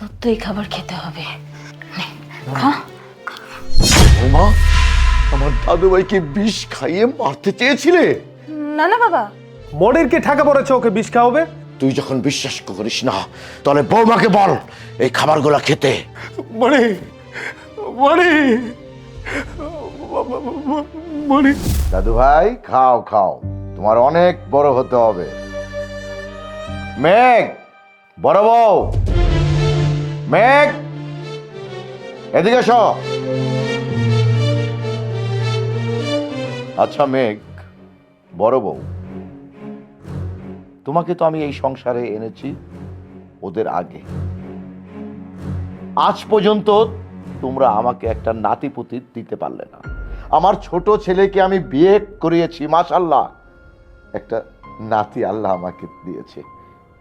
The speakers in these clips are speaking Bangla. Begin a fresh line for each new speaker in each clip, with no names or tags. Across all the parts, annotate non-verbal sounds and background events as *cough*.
তোর তো এই খাবার খেতে হবে। নে, খা।
বৌমা আমার দাদু ভাইকে বিষ খাইয়ে মারতে চেয়েছিলে?
না না বাবা।
মনিরকে ঠাকা পড়েছে ওকে বিষ খাওয়াবে?
তুই যখন বিশ্বাস করিস না তাহলে বৌমাকে বল এই খাবারগুলো খেতে।
মনি মনি মনি
দাদু ভাই খাও খাও। তোমার অনেক বড় হতে হবে। মেঘ বড় বউ। মেঘ! এদিকে এসো। আচ্ছা মেঘ, বড় বউ, তোমাকে তো আমি এই সংসারে এনেছি ওদের আগে। আজ পর্যন্ত তোমরা আমাকে একটা নাতিপুতি দিতে পারলে না। আমার ছোট ছেলেকে আমি বিয়ে করিয়েছি মাশাল্লাহ একটা নাতি আল্লাহ আমাকে দিয়েছে।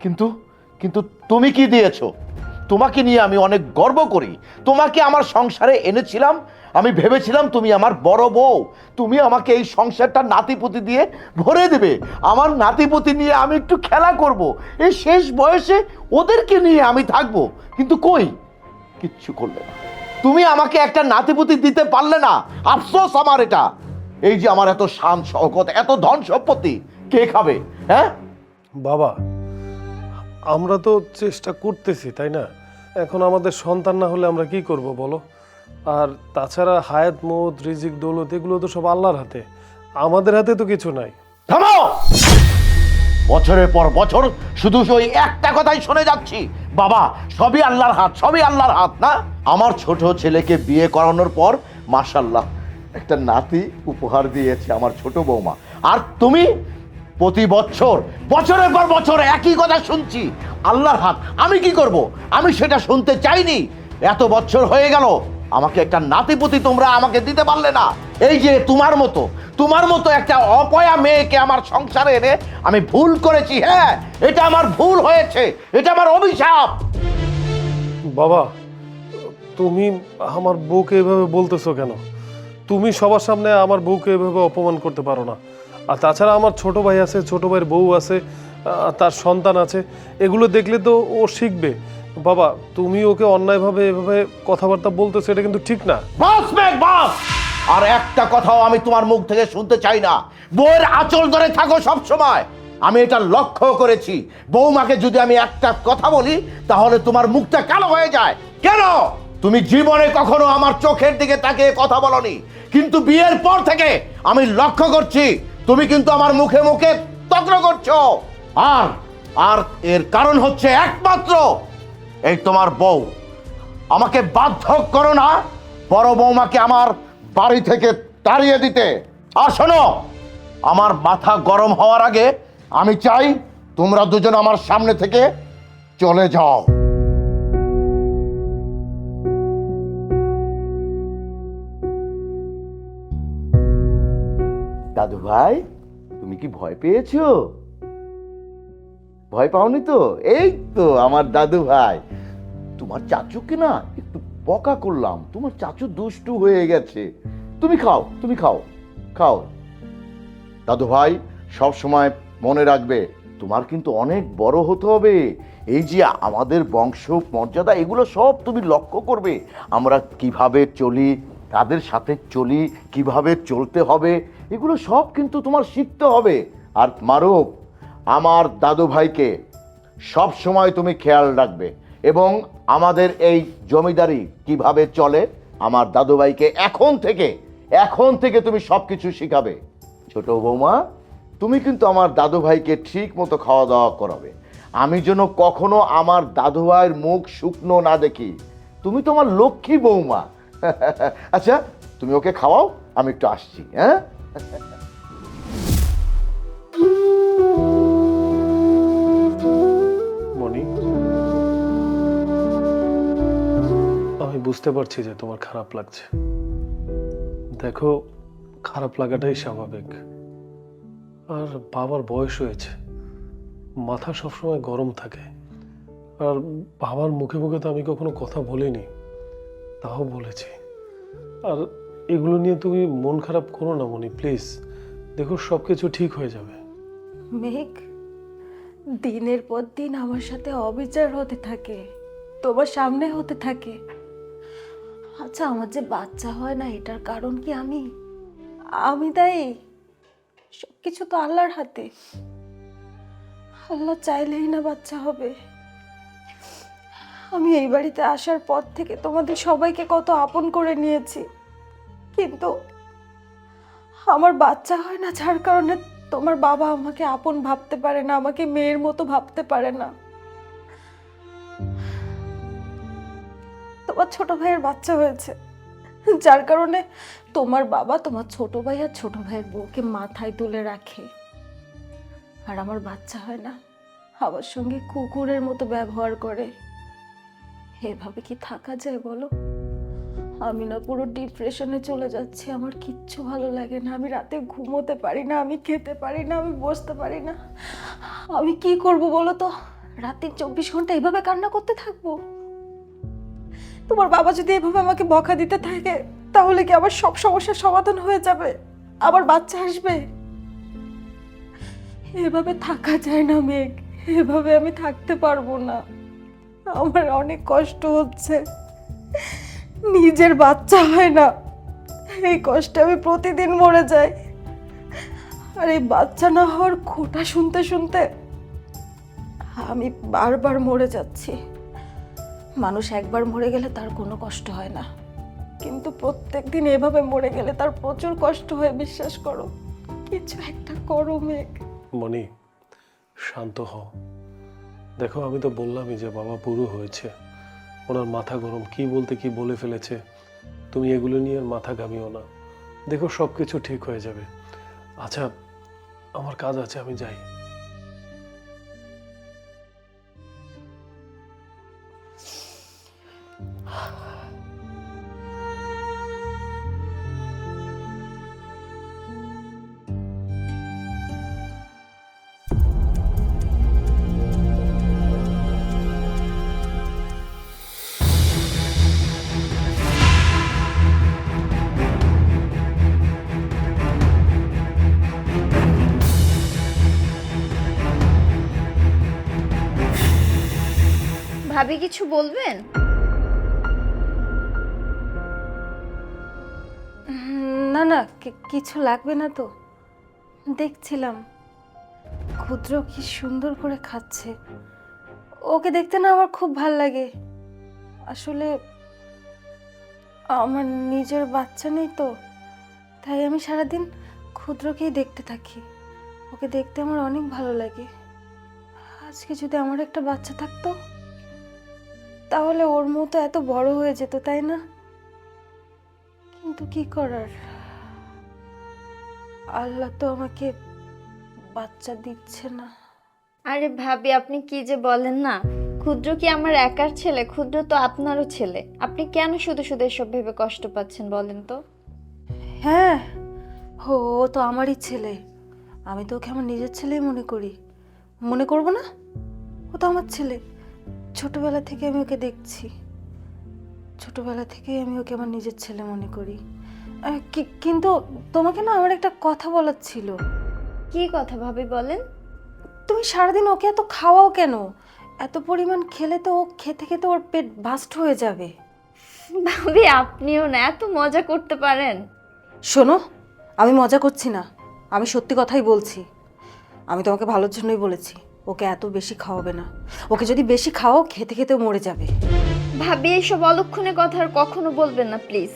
কিন্তু কিন্তু তুমি কি দিয়েছ? তোমাকে নিয়ে আমি অনেক গর্ব করি। তোমাকে আমার সংসারে এনেছিলাম। আমি ভেবেছিলাম তুমি আমার বড় বউ। তুমি আমাকে এই সংসারটা নাতিপুতি দিয়ে ভরে দেবে। আমার নাতিপুতি নিয়ে আমি একটু খেলা করব। এই শেষ বয়সে ওদেরকে নিয়ে আমি থাকব। কিন্তু কই? কিচ্ছু করলে না। তুমি আমাকে একটা নাতিপুতি দিতে পারলে না। আফসোস আমার এটা। এই যে আমার এত শান শওকত, এত ধন সম্পত্তি, কে খাবে? হ্যাঁ?
বাবা, আমরা তো চেষ্টা করতেছি, তাই না? এখন আমাদের সন্তান না হলে আমরা কি করব বলো? আর তাছাড়া হায়াত, মত, রিজিক, দৌলত, এগুলো তো সব আল্লাহর হাতে। আমাদের হাতে তো কিছু নাই।
বছরের পর বছর শুধু ওই একটা কথাই শুনে যাচ্ছি। বাবা, সবই আল্লাহর হাত, সবই আল্লাহর হাত, না? আমার ছোট ছেলেকে বিয়ে করানোর পর মাশাল্লাহ একটা নাতি উপহার দিয়েছে আমার ছোট বৌমা। আর তুমি প্রতি বছর, বছরের পর বছর একই কথা শুনছি। আল্লাহর হাত, আমি কি করব? আমি সেটা শুনতে চাইনি। এত বছর হয়ে গেল, আমাকে একটা নাতিপুতি তোমরা আমাকে দিতে পারলে না। এই যে তোমার মতো তোমার মতো একটা অপয়া মেয়েকে আমার সংসারে এনে আমি ভুল করেছি হ্যাঁ এটা আমার ভুল হয়েছে, এটা আমার অভিশাপ।
বাবা, তুমি আমার বউকে এভাবে বলতেছো কেন? তুমি সবার সামনে আমার বউকে এভাবে অপমান করতে পারো না। আর তাছাড়া আমার ছোট ভাই আছে, ছোট ভাইয়ের বউ আছে তার সন্তান আছে, এগুলো দেখলে তো ও শিখবে। বাবা, তুমি ওকে অন্যায়ভাবে এভাবে কথাবার্তা বলতেছো, এটা কিন্তু ঠিক না।
বাস আর একটা কথাও আমি তোমার মুখ থেকে শুনতে চাই না। বউয়ের আঁচল ধরে থাকো সব সময় আমি এটা লক্ষ্য করেছি। বৌমাকে যদি আমি একটা কথা বলি, তাহলে তোমার মুখটা কালো হয়ে যায়। কেন? তুমি জীবনে কখনো আমার চোখের দিকে তাকিয়ে কথা বলনি। কিন্তু বিয়ের পর থেকে আমি লক্ষ্য করছি তুমি কিন্তু আমার মুখে মুখে তত্র করছ। আর আর এর কারণ হচ্ছে একমাত্র এই তোমার বউ। আমাকে বাধ্য করো না বড় বৌমাকে আমার বাড়ি থেকে তাড়িয়ে দিতে। আর শোনো, আমার মাথা গরম হওয়ার আগে আমি চাই তোমরা দুজন আমার সামনে থেকে চলে যাও। দাদু ভাই, তুমি কি ভয় পেয়েছ? ভয় পাওনি তো? এই তো আমার দাদু ভাই। তোমার চাচুকে না একটু বকা করলাম। তোমার চাচু দুষ্টু হয়ে গেছে। তুমি খাও তুমি খাও খাও। দাদু ভাই, সব সময় মনে রাখবে, তোমার কিন্তু অনেক বড় হতে হবে। এই যে আমাদের বংশ মর্যাদা এগুলো সব তুমি লক্ষ্য করবে। আমরা কীভাবে চলি তাদের সাথে চলি, কীভাবে চলতে হবে, এগুলো সব কিন্তু তোমার শিখতে হবে। আর মারুফ, আমার দাদু ভাইকে সব সময় তুমি খেয়াল রাখবে এবং আমাদের এই জমিদারি কীভাবে চলে, আমার দাদু ভাইকে এখন থেকে এখন থেকে তুমি সব কিছু শিখাবে। ছোট বৌমা, তুমি কিন্তু আমার দাদু ভাইকে ঠিক মতো খাওয়া দাওয়া করাবে। আমি যেন কখনো আমার দাদু ভাইয়ের মুখ শুকনো না দেখি। তুমি তোমার লক্ষ্মী বৌমা *laughs* আচ্ছা তুমি ওকে খাওয়াও, আমি একটু আসছি হ্যাঁ?
আমি বুঝতে পারছি যে তোমার খারাপ লাগছে। দেখো, খারাপ লাগাটাই স্বাভাবিক। আর বাবার বয়স হয়েছে, মাথা সবসময় গরম থাকে। আর বাবার মুখে মুখে তো আমি কখনো কথা বলিনি। তাও বলেছি। আর এগুলো নিয়ে তুমি মন খারাপ করো না মনি প্লিজ। দেখো সব কিছু ঠিক হয়ে যাবে।
মেঘ, দিনের পর দিন আমার সাথে অবিচার হতে থাকে, তোমার সামনে হতে থাকে। আচ্ছা আমার যে বাচ্চা হয় না, এটার কারণ কি আমি? আমি তাই সব কিছু তো আল্লাহর হাতে। আল্লাহ চাইলেই না বাচ্চা হবে। আমি এই বাড়িতে আসার পর থেকে তোমাদের সবাইকে কত আপন করে নিয়েছি। কিন্তু আমার বাচ্চা হয় না, যার কারণে তোমার বাবা আমাকে আপন ভাবতে পারে না, আমাকে মেয়ের মতো ভাবতে পারে না। তোমার ছোট ভাইয়ের বাচ্চা হয়েছে, যার কারণে তোমার বাবা তোমার ছোট ভাই আর ছোট ভাইয়ের বউকে মাথায় তুলে রাখে। আর আমার বাচ্চা হয় না, আমার সঙ্গে কুকুরের মতো ব্যবহার করে। এভাবে কি থাকা যায় বলো? আমি না পুরো ডিপ্রেশনে চলে যাচ্ছি, আমার কিচ্ছু ভালো লাগে না। আমি রাতে ঘুমোতে পারি না, আমি খেতে পারি না, আমি বসতে পারি না। আমি কি করব বলো তো? রাতের চব্বিশ ঘণ্টা এভাবে কান্না করতে থাকব? তোমার বাবা যদি এভাবে আমাকে বকা দিতে থাকে, তাহলে কি আবার সব সমস্যার সমাধান হয়ে যাবে? আবার বাচ্চা আসবে? এভাবে থাকা যায় না, মেঘ। এভাবে আমি থাকতে পারব না। আমার অনেক কষ্ট হচ্ছে। নিজের বাচ্চা হয় না। এই কষ্টে আমি প্রতিদিন মরে যাই। আর এই বাচ্চা না হওয়ার খোটা শুনতে শুনতে আমি বারবার মরে যাচ্ছি। মানুষ একবার মরে গেলে তার কোনো কষ্ট হয় না। কিন্তু প্রত্যেক দিন এভাবে মরে গেলে তার প্রচুর কষ্ট হয়, বিশ্বাস করো। কিছু একটা করো, মেঘ।
মনি শান্ত হও। দেখো, আমি তো বললামই যে বাবা পুরো হয়েছে। ওনার মাথা গরম। কি বলতে কি বলে ফেলেছে? তুমি এগুলো নিয়ে মাথা ঘামিও না। দেখো সব কিছু ঠিক হয়ে যাবে। আচ্ছা আমার কাজ আছে, আমি যাই।
ভাবি কিছু বলবেন?
না না কিছু লাগবে না তো। দেখছিলাম। ক্ষুদ্র কি সুন্দর করে খাচ্ছে। ওকে দেখতে না আমার খুব ভালো লাগে। আসলে আমার নিজের বাচ্চা নেই তো, তাই আমি সারাদিন ক্ষুদ্রকেই দেখতে থাকি। ওকে দেখতে আমার অনেক ভালো লাগে। আজকে যদি আমার একটা বাচ্চা থাকতো তাহলে ওর মতো এত বড় হয়ে যেত তাই না? কিন্তু কি করার? আল্লাহ তো আমাকে বাচ্চা দিচ্ছে না।
আরে ভাবি আপনি কি যে বলেন না? ক্ষুদ্র কি আমার একার ছেলে? ক্ষুদ্র তো আপনারও ছেলে। আপনি কেন শুধু শুধু এসব ভেবে কষ্ট পাচ্ছেন বলেন তো?
হ্যাঁ ও ও তো আমারই ছেলে। আমি তো ওকে আমার নিজের ছেলেই মনে করি। মনে করব না? ও তো আমার ছেলে। ছোটবেলা থেকে আমি ওকে দেখছি। ছোটবেলা থেকেই আমি ওকে আমার নিজের ছেলে মনে করি। কিন্তু তোমাকে না আমার একটা কথা বলার ছিল।
কি কথা ভাবি বলেন?
তুমি সারাদিন ওকে এত খাওয়াও কেন? এত পরিমাণ খেলে তো ও খেতে খেতে ওর পেট বাস্ট হয়ে যাবে।
ভাবি আপনিও না এত মজা করতে পারেন।
শোনো আমি মজা করছি না। আমি সত্যি কথাই বলছি। আমি তোমাকে ভালোর জন্যই বলেছি। ওকে এত বেশি খাওয়াবে না। ওকে যদি বেশি খাওয়াও, খেতে খেতে মরে যাবে।
ভাবি এইসব অলক্ষণে কথা আর কখনো বলবেন না, প্লিজ।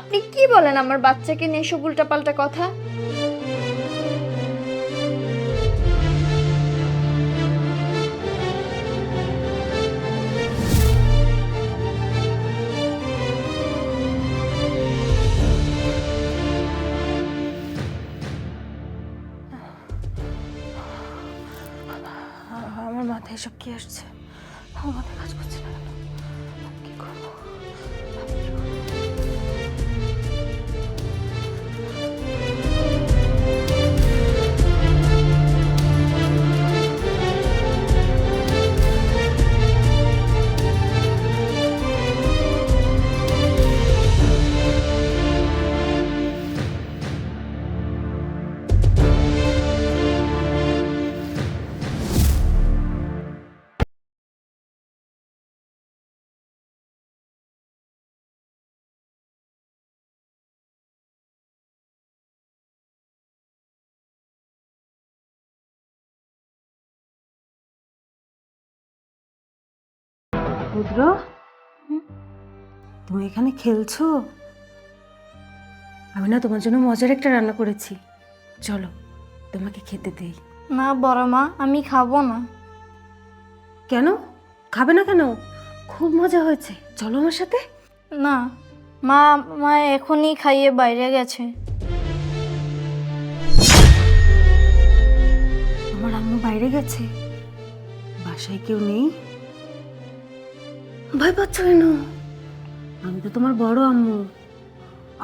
আপনি কি বলেন আমার বাচ্চাকে নিয়ে এসব উল্টাপাল্টা কথা?
কি আসছে। আমার কাজ করছে না। ক্ষুদ্র তুমি এখানে খেলছো? আমি না তোমার জন্য মজার একটা রান্না করেছি। চলো তোমাকে খেতে দেই।
না বড় মা আমি খাব না।
কেন? খাবে না কেন? খুব মজা হয়েছে। চলো আমার সাথে।
না মা মা এখনই খাইয়ে বাইরে গেছে।
আমার আম্মু বাইরে গেছে। বাসায় কেউ নেই? ভয় পাচ্ছ কেন? আমি তো তোমার বড় আম্মু।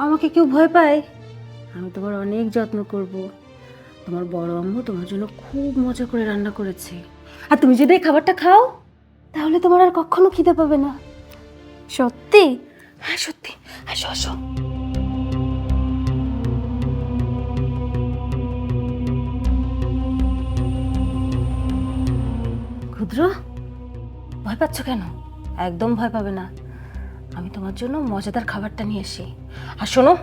আমাকে কেউ ভয় পায়? আমি তোমার অনেক যত্ন করব। তোমার বড় আম্মু তোমার জন্য খুব মজা করে রান্না করেছে। আর তুমি যদি এই খাবারটা খাও তাহলে তোমার আর কখনো খিদে পাবে না।
সত্যি?
হ্যাঁ সত্যি। আসো আসো। ক্ষুদ্র ভয় পাচ্ছ কেন? একদম ভয় পাবে না। আমি তোমার জন্য মজাদার খাবারটা নিয়ে আসি আর শোনো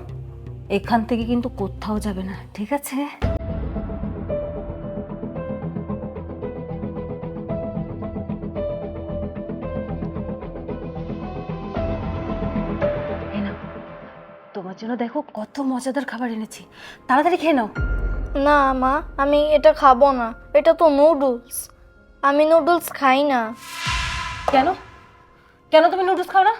এখান থেকে কিন্তু কোথাও যাবে না ঠিক আছে? তোমার জন্য দেখো কত মজাদার খাবার এনেছি। তাড়াতাড়ি খেয়ে নাও।
না মা আমি এটা খাব না। এটা তো নুডলস আমি নুডলস খাই না।
কেন? কেন তুমি নুডলস খাও না?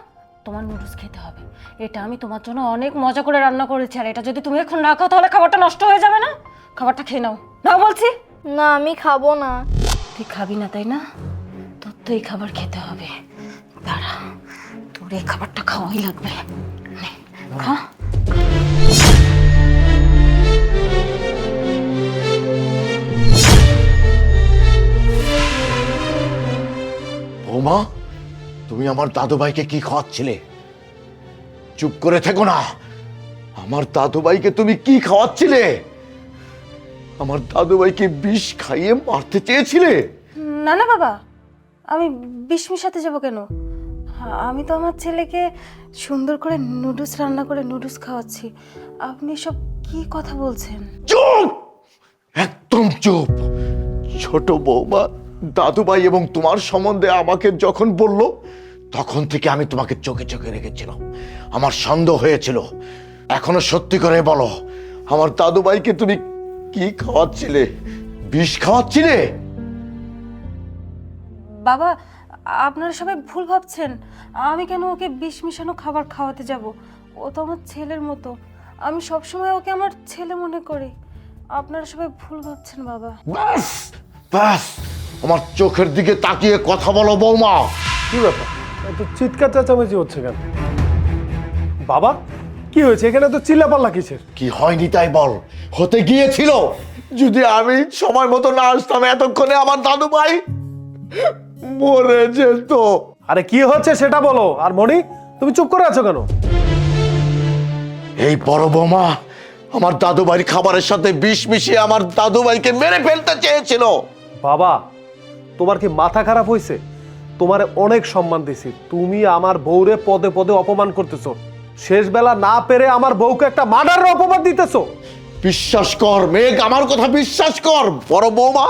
তোমার নুডলস খেতে হবে। এটা আমি তোমার জন্য অনেক মজা করে রান্না করেছি আর এটা যদি তুমি এখন না খাও তাহলে খাবারটা নষ্ট হয়ে যাবে না? খাবারটা খেয়ে নাও। নাও বলছি।
না আমি খাব না।
তুই খাবি না তাই না? তোর তো এই খাবার খেতে হবে। দাঁড়া তোর এই খাবারটা খাওয়াই লাগবে। খা।
তুমি আমার দাদুভাইকে কি খাওয়াচ্ছিলে? চুপ করে থেকো না। আমার দাদুভাইকে তুমি কি খাওয়াচ্ছিলে? আমার দাদুভাইকে বিষ খাইয়ে মারতে চেয়েছিলে?
না না বাবা। আমি বিষ মিশাতে যাব কেন? আমি তো আমার ছেলেকে সুন্দর করে নুডলস রান্না করে নুডলস খাওয়াচ্ছি। আপনি সব কি কথা বলছেন?
চুপ! একদম চুপ! ছোট বৌমা দাদুভাই এবং তোমার সম্বন্ধে আমাকে যখন বলল তখন থেকে আমি তোমাকে চোখে চোখে রেখেছিলাম। আমার সন্দেহ হয়েছিল। এখনও সত্যি করে বলো আমার দাদুভাইকে তুমি কি খাওয়াচ্ছিলে? বিষ খাওয়াচ্ছিলে?
বাবা আপনারা সবাই ভুল ভাবছেন। আমি কেন ওকে বিষ মিশানো খাবার খাওয়াতে যাব? ও তো আমার ছেলের মতো। আমি সবসময় ওকে আমার ছেলে মনে করি। আপনারা সবাই ভুল ভাবছেন বাবা।
ব্যাস ব্যাস। আমার চোখের দিকে তাকিয়ে কথা বলো বৌমা।
কি ব্যাপার? এত চিৎকার চেঁচামেচি হচ্ছে কেন? বাবা কি হয়েছে? এখানে তো চিল্লাপাল্লা কিসের?
কি হয়নি তাই বল। হতে গিয়েছিল। যদি আমি সময় মতো না আসতাম এতক্ষণে আমার দাদু ভাই মরে যেত।
আরে কি হচ্ছে সেটা বলো। আর মণি তুমি চুপ করে আছো কেন?
এই বড় বৌমা আমার দাদু ভাইয়ের খাবারের সাথে বিষ মিশিয়ে আমার দাদু ভাইকে মেরে ফেলতে চেয়েছিল।
বাবা তোমার কি মাথা খারাপ হয়েছে তোমার অনেক সম্মান দিছি। তুমি আমার বউরে পদে পদে অপমান করতেছো। শেষ বেলা না পেরে আমার বউকে একটা মার্ডারের অপমান দিতেছো।
বিশ্বাস কর মেঘ আমার কথা বিশ্বাস কর। বড় বৌমা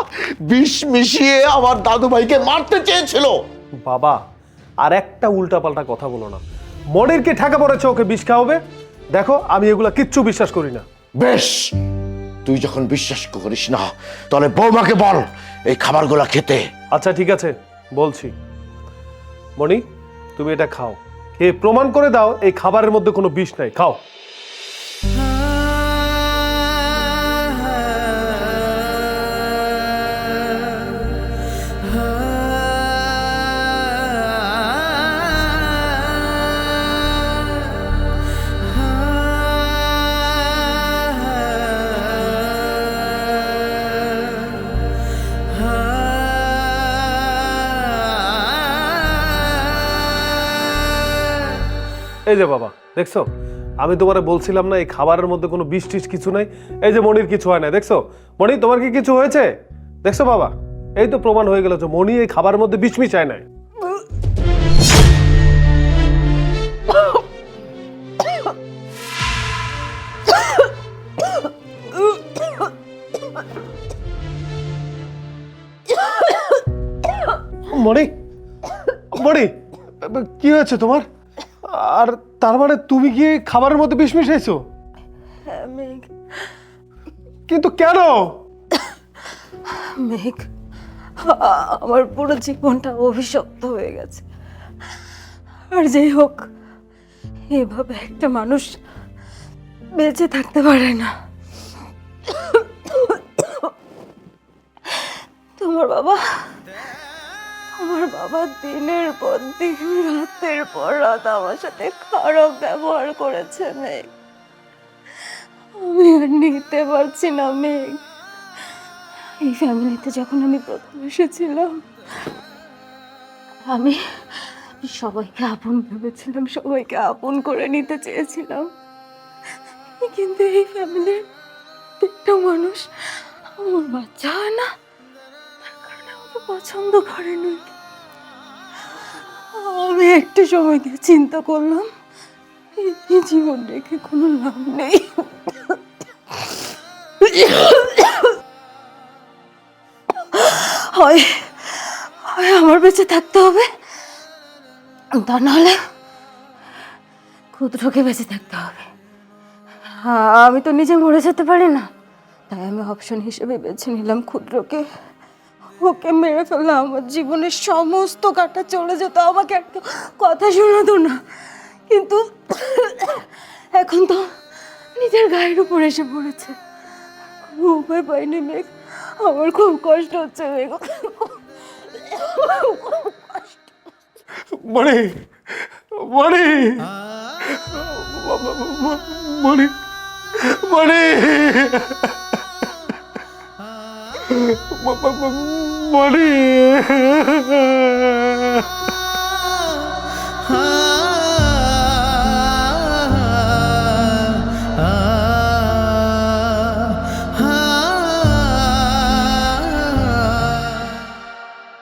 বিষ মিশিয়ে আমার দাদু ভাইকে মারতে চেয়েছিল।
বাবা আর একটা উল্টাপাল্টা কথা বলো না। মনির কি ঠেকা পড়েছে ওকে বিষ খাওয়াবে? দেখো আমি এগুলা কিচ্ছু বিশ্বাস করি না।
বেশ তুই যখন বিশ্বাস করিস না তাহলে বৌমাকে বল এই খাবারগুলো খেতে।
আচ্ছা ঠিক আছে বলছি। মণি, তুমি এটা খাও। খেয়ে প্রমাণ করে দাও, এই খাবারের মধ্যে কোনো বিষ নাই। খাও। এই যে বাবা, দেখছ? আমি তোমারে বলছিলাম না, এই খাবারের মধ্যে কোনো বিষ টিস কিছু নাই, এই যে মনির কিছু হয় না দেখছ? মণি, তোমার কি কিছু হয়েছে? দেখছ বাবা, এই তো প্রমাণ হয়ে গেল যে মণি এই খাবারের মধ্যে বিষ মিশায় নাই। মণি মণি, কি হয়েছে তোমার? আর তার মানে তুমি কি খাবারের মধ্যে বিষ মিশাইছো?
হ্যাঁ মেঘ।
কিন্তু কেন?
মেঘ আমার পুরো জীবনটা অভিশপ্ত হয়ে গেছে। আর যেই হোক এভাবে একটা মানুষ বেঁচে থাকতে পারে না। তোমার বাবা আমার বাবা দিনের পর দিন, রাতের পর রাত আমার সাথে খারাপ ব্যবহার করেছে মেঘ আমি আর নিতে পারছি না মেঘ এই ফ্যামিলিতে যখন আমি প্রথম এসেছিলাম, আমি সবাইকে আপন ভেবেছিলাম, সবাইকে আপন করে নিতে চেয়েছিলাম। কিন্তু এই ফ্যামিলির একটা মানুষ আমার বাচ্চা হয় না, তার কারণে আমাকে পছন্দ করেনি। আমি একটু সময় দিয়ে চিন্তা করলাম, এই জীবন রেখে কোনো লাভ নেই। হয় হয় আমার বেঁচে থাকতে হবে, তা নাহলে ক্ষুদ্রকে বেঁচে থাকতে হবে। আমি তো নিজে মরে যেতে পারি না, তাই আমি অপশন হিসেবে বেছে নিলাম ক্ষুদ্রকে। ওকে মেরে ফেললাম আমার জীবনের সমস্ত কাটা চলে যেত। আমাকে একটা কথা শোনাতো না। কিন্তু এখন তো নিজের গায়ের উপর এসে পড়েছে। কোনো উপায় পাইনি মেঘ। আমার খুব কষ্ট হচ্ছে মেঘ।
মনে মনে মনে 머리